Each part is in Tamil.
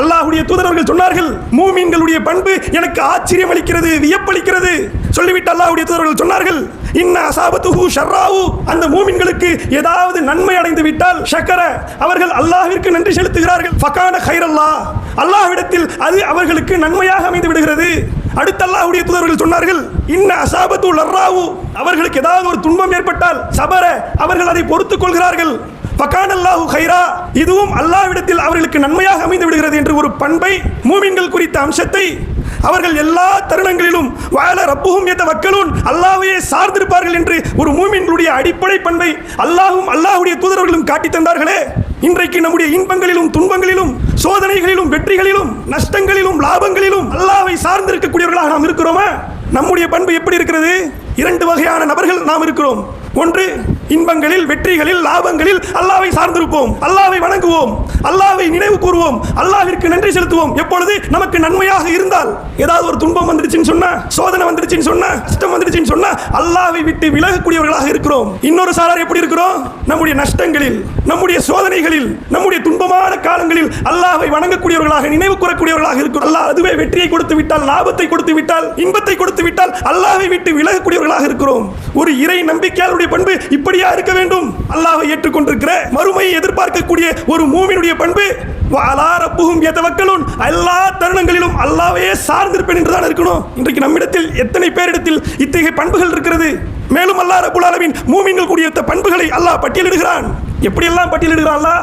அல்லாஹுடைய தூதரவர்கள் சொன்னார்கள் மூமீன்களுடைய பண்பு எனக்கு ஆச்சரியம் அளிக்கிறது வியப்பளிக்கிறது. சொல்லிவிட்டு அல்லாஹுடைய தூதரவர்கள் சொன்னார்கள் இன்ன அசாபத்துஹு ஷர்ராவு அந்த மூமின்களுக்கு ஏதாவது நன்மை அடைந்து விட்டால் ஷக்கர. அவர்கள் அல்லாஹிற்கு நன்றி செலுத்துகிறார்கள். ஃபகான ஹைரல்லா அல்லாஹ்விடத்தில் அது அவர்களுக்கு நன்மையாக அமைந்து விடுகிறது. அடுத்த அல்லாஹ்வுடைய தூதர்கள் சொன்னார்கள் இன்ன அசாபத்து லர்ராவு. அவர்களுக்கு ஏதாவது ஒரு துன்பம் ஏற்பட்டால் சபர அவர்கள் அதை பொறுத்துக் கொள்கிறார்கள். ஃபகான் அல்லாஹு ஹைரா இதுவும் அல்லாவிடத்தில் அவர்களுக்கு நன்மையாக அமைந்து விடுகிறது என்று ஒரு பண்பை மூமின்கள் குறித்த அம்சத்தை அவர்கள் எல்லா தருணங்களிலும் வாழ ரப்புகும் எத்த மக்களும் அல்லாவையே சார்ந்திருப்பார்கள் என்று ஒரு மூமின்களுடைய அடிப்படை பண்பை அல்லாஹும் அல்லாஹ்வுடைய தூதரர்களும் காட்டி தந்தார்களே. இன்றைக்கு நம்முடைய இன்பங்களிலும் துன்பங்களிலும் சோதனைகளிலும் வெற்றிகளிலும் நஷ்டங்களிலும் லாபங்களிலும் அல்லாஹ் நம்முடைய பண்பு எப்படி இருக்கிறது? இரண்டு வகையான நபர்கள் நாம் இருக்கிறோம். ஒன்று இன்பங்களில் வெற்றிகளில் லாபங்களில் அல்லாவை சார்ந்திருப்போம். அல்லாவை வணங்குவோம். அல்லாவை நினைவு கூறுவோம். அல்லாவிற்கு நன்றி செலுத்துவோம். எப்பொழுது? நமக்கு நன்மையாக இருந்தால். ஏதாவது ஒரு துன்பம் வந்துருச்சுன்னு சொன்னா சோதனை வந்துருச்சுன்னு சொன்னா கஷ்டம் வந்துருச்சுன்னு சொன்னா அல்லாவை விட்டு விலகக்கூடியவர்களாக இருக்கிறோம். இன்னொரு சாரார் எப்படி இருக்கிறோம்? நம்முடைய நஷ்டங்களில் நம்முடைய சோதனைகளில் நம்முடைய துன்பமான காலங்களில் அல்லாவை வணங்கக்கூடியவர்களாக நினைவு கூறக்கூடியவர்களாக இருக்கிறோம். அல்லாஹ் அதுவே வெற்றியை கொடுத்து விட்டால் லாபத்தை கொடுத்து விட்டால் இன்பத்தை கொடுத்து விட்டால் அல்லாவை விட்டு விலகக்கூடியவர்களாக இருக்கிறோம். ஒரு இறை நம்பிக்கையாளருடைய பண்பு இப்படி இப்படியா இருக்க வேண்டும். அல்லாஹை ஏற்றுக்கொண்டிருக்கிற மறுமையை எதிர்பார்க்கக்கூடிய ஒரு மூவினுடைய பண்பு வாலா ரப்புஹும் எல்லா தருணங்களிலும் அல்லாவையே சார்ந்திருப்பேன் என்றுதான் இருக்கணும். இன்றைக்கு நம்மிடத்தில் எத்தனை பேரிடத்தில் இத்தகைய பண்புகள் இருக்கிறது? மேலும் அல்லா ரபுல் அளவின் மூமின்கள் கூடிய பண்புகளை அல்லாஹ் பட்டியலிடுகிறான். எப்படியெல்லாம் பட்டியலிடுகிறான் அல்லாஹ்?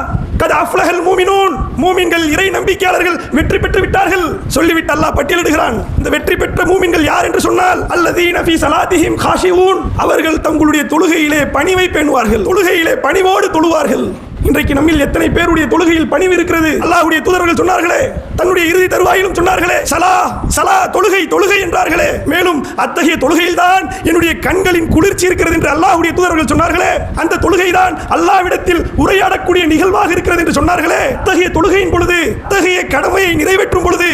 அஃப்லஹல் மூமினூன். மூமின்கள் இறை நம்பிக்கையாளர்கள் வெற்றி பெற்று விட்டார்கள். சொல்லிவிட்டு அல்லாஹ் பட்டியலிடுகிறான். இந்த வெற்றி பெற்ற மூமின்கள் யார் என்று சொன்னால் அல்லதீன ஃபீ ஸலாத்திஹிம் காஷிவூன் அவர்கள் தங்களுடைய தொழுகையிலே பணிவை பேணுவார்கள். தொழுகையிலே பணிவோடு தொழுவார்கள். இன்றைக்கு நம்மில் எத்தனை பேருடைய தொழுகையில் பணிவு இருக்கிறது? அல்லாஹுடைய தூதர்கள் சொன்னார்களே தன்னுடைய இறுதி தருவாயிலும் சொன்னார்களே சலா சலா தொழுகை தொழுகை என்றார்களே. மேலும் அத்தகைய தொழுகையில்தான் தான் கண்களின் குளிர்ச்சி இருக்கிறது என்று அல்லாஹுடைய தூதர்கள் சொன்னார்களே அந்த தொழுகை தான் அல்லாஹ்விடத்தில் உரையாடக்கூடிய நிகழ்வாக இருக்கிறது என்று சொன்னார்களே. அத்தகைய தொழுகையின் பொழுது அத்தகைய கடமையை நிறைவேற்றும் பொழுது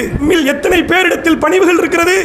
எத்தனை பேரிடத்தில் பணிவுகள் இருக்கிறது?